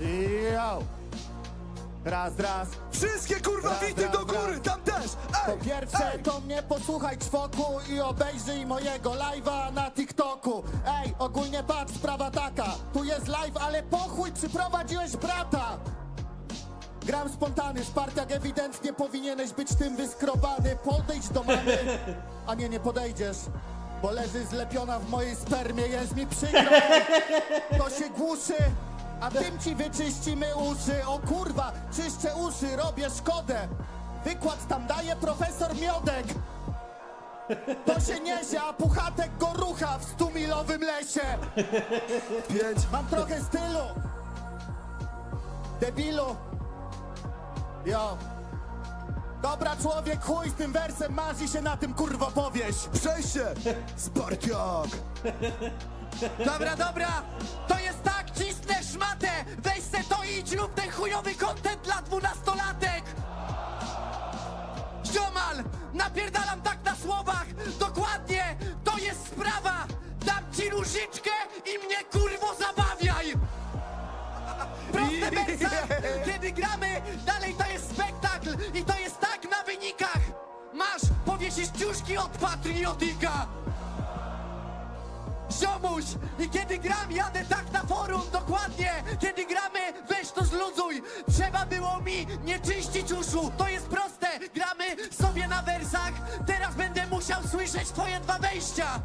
Yo! Raz, raz. Wszystkie kurwa Raz, raz, do góry, raz. tam też! Po Ej, pierwsze ej. to mnie posłuchaj czwoku i obejrzyj mojego live'a na TikToku. Ej, ogólnie patrz, sprawa taka. Tu jest live, ale pochuj, przyprowadziłeś brata. Gram spontany, Spartak ewidentnie powinieneś być tym wyskrobany. Podejdź do mamy, a nie, nie podejdziesz. Bo leży zlepiona w mojej spermie, jest mi przykro. To się głuszy, a tym ci wyczyścimy uszy. O kurwa, czyszczę uszy, robię szkodę. Wykład tam daje profesor Miodek. To się niesie, a puchatek go rucha w stumilowym lesie. Pięć. Mam trochę stylu. Debilu. Jo. Dobra człowiek, chuj z tym wersem, masz i się na tym kurwo powieś. Przejście! Spartiak! Dobra, dobra, cisnę szmatę Weź se to i idź rób ten chujowy kontent dla dwunastolatek! Ziomal, napierdalam tak na słowach. Dokładnie, to jest sprawa. Dam ci różyczkę i mnie kurwo zabawiaj! Proste wersa, kiedy gramy, dalej to jest spektakl I to jest tak na wynikach. Masz, powiesisz ciuszki od patriotika Ziomuś! I kiedy gram, jadę tak na forum, dokładnie! Kiedy gramy, weź to zluzuj! Trzeba było mi nie czyścić uszu, to jest proste! Gramy sobie na wersach, teraz będę musiał słyszeć twoje dwa wejścia!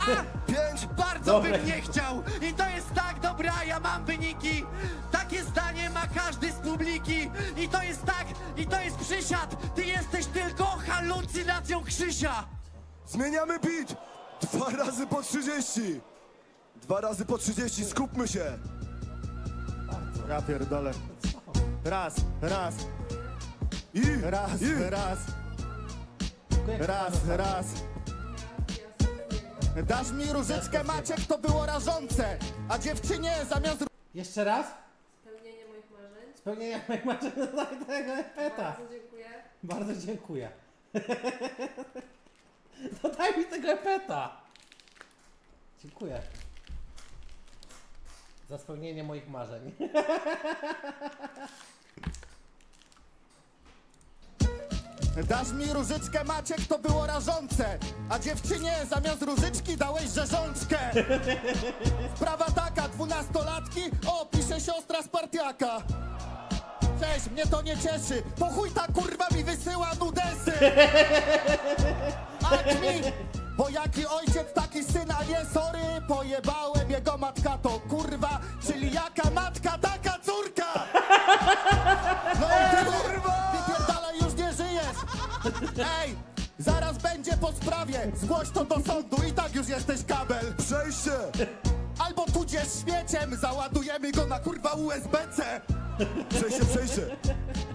A! Pięć. Bardzo bym nie chciał! I to jest tak, dobra, ja mam wyniki! Takie zdanie ma każdy z publiki! I to jest tak, i to jest przysiad! Ty jesteś tylko halucynacją Krzysia! Zmieniamy beat! Dwa razy po 30! Dwa razy po 30, skupmy się! Ja pierdolę. Raz, raz, I, raz, i. raz, raz, raz. Dasz mi różyczkę Maciek, to było rażące, a dziewczynie zamiast Jeszcze raz? Spełnienie moich marzeń. Spełnienia moich marzeń do tego epeta. Bardzo dziękuję. Bardzo dziękuję. No daj mi tego epeta. Dziękuję. Za spełnienie moich marzeń. Dasz mi różyczkę Maciek, to było rażące. A dziewczynie zamiast różyczki dałeś rzeżączkę. Sprawa taka, dwunastolatki O, pisze siostra Spartiaka Cześć, mnie to nie cieszy. Po chuj ta kurwa mi wysyła nudesy. Akmi Bo jaki ojciec, taki syn, a nie sorry Pojebałem jego matka to kurwa Czyli jaka matka, taka córka No i ty kurwa Wypierdalaj, już nie żyjesz Ej, zaraz będzie po sprawie Zgłoś to do sądu i tak już jesteś kabel Przejście! Albo tudzież śmieciem Załadujemy go na kurwa USB-C Przejście, przejście!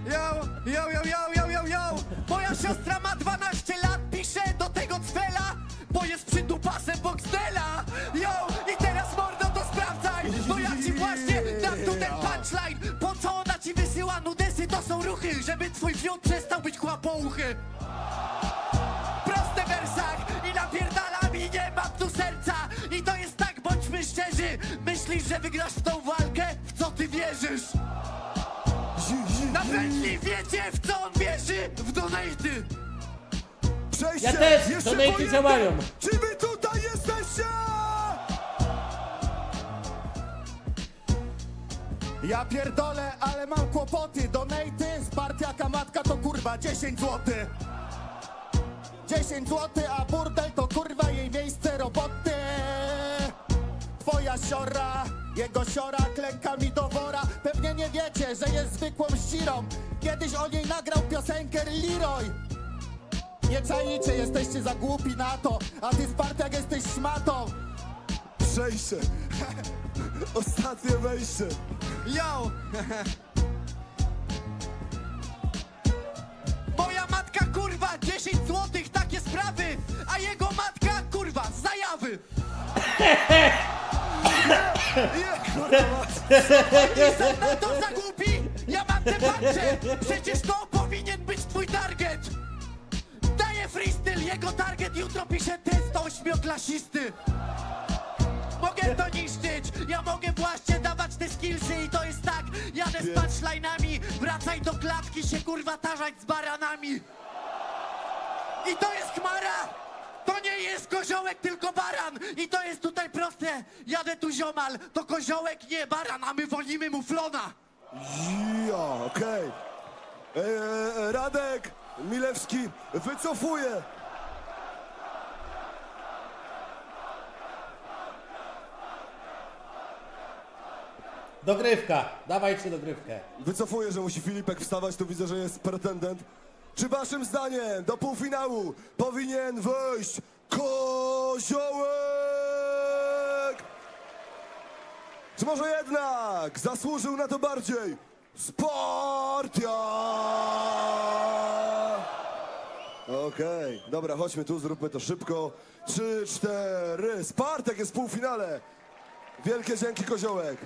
Yo, yo, yo, yo, yo, yo, yo! Moja siostra ma 12 twój fiut przestał być kłapouchy! Proste wersach i napierdalam i nie mam tu serca! I to jest tak, bądźmy szczerzy, myślisz, że wygrasz w tą walkę? W co ty wierzysz? Na pętli wiecie w co on wierzy? W donaty! Przejście! Ja też! Jeszcze Donaty działają. Czy wy tutaj jesteście? Ja pierdolę, ale mam kłopoty Donaty, Spartiaka matka to kurwa 10 zł 10 zł, a burdel to kurwa jej miejsce roboty Twoja siora, jego siora klęka mi do wora Pewnie nie wiecie, że jest zwykłą ścirą Kiedyś o niej nagrał piosenkę Leroy Nie czajcie, jesteście za głupi na to A ty Spartiak jesteś szmatą Przejście! Ostatnie wejście! Yo! sprawy! Nie, kurwa! Jestem na to za głupi! Ja mam te pancze! Przecież to powinien być twój target! Daję freestyle, jego target jutro pisze test ośmioklasisty! Mogę to niszczyć, ja mogę właśnie dawać te skillsy i to jest tak, jadę z punchline'ami, wracaj do klatki się kurwa tarzać z baranami! I to jest chmara! To nie jest koziołek, tylko baran! I to jest tutaj proste! Jadę tu ziomal, to koziołek, nie baran, a my wolimy muflona! Ja, okej. E, e, Radek Milewski wycofuje. Dogrywka, dawajcie dogrywkę. Wycofuje, że musi Filipek wstawać, tu widzę, że jest pretendent. Czy waszym zdaniem do półfinału powinien wejść Koziołek? Czy może jednak zasłużył na to bardziej Spartia? Okej, dobra, chodźmy tu, zróbmy to szybko. Trzy, cztery, Spartak jest w półfinale. Wielkie dzięki Koziołek.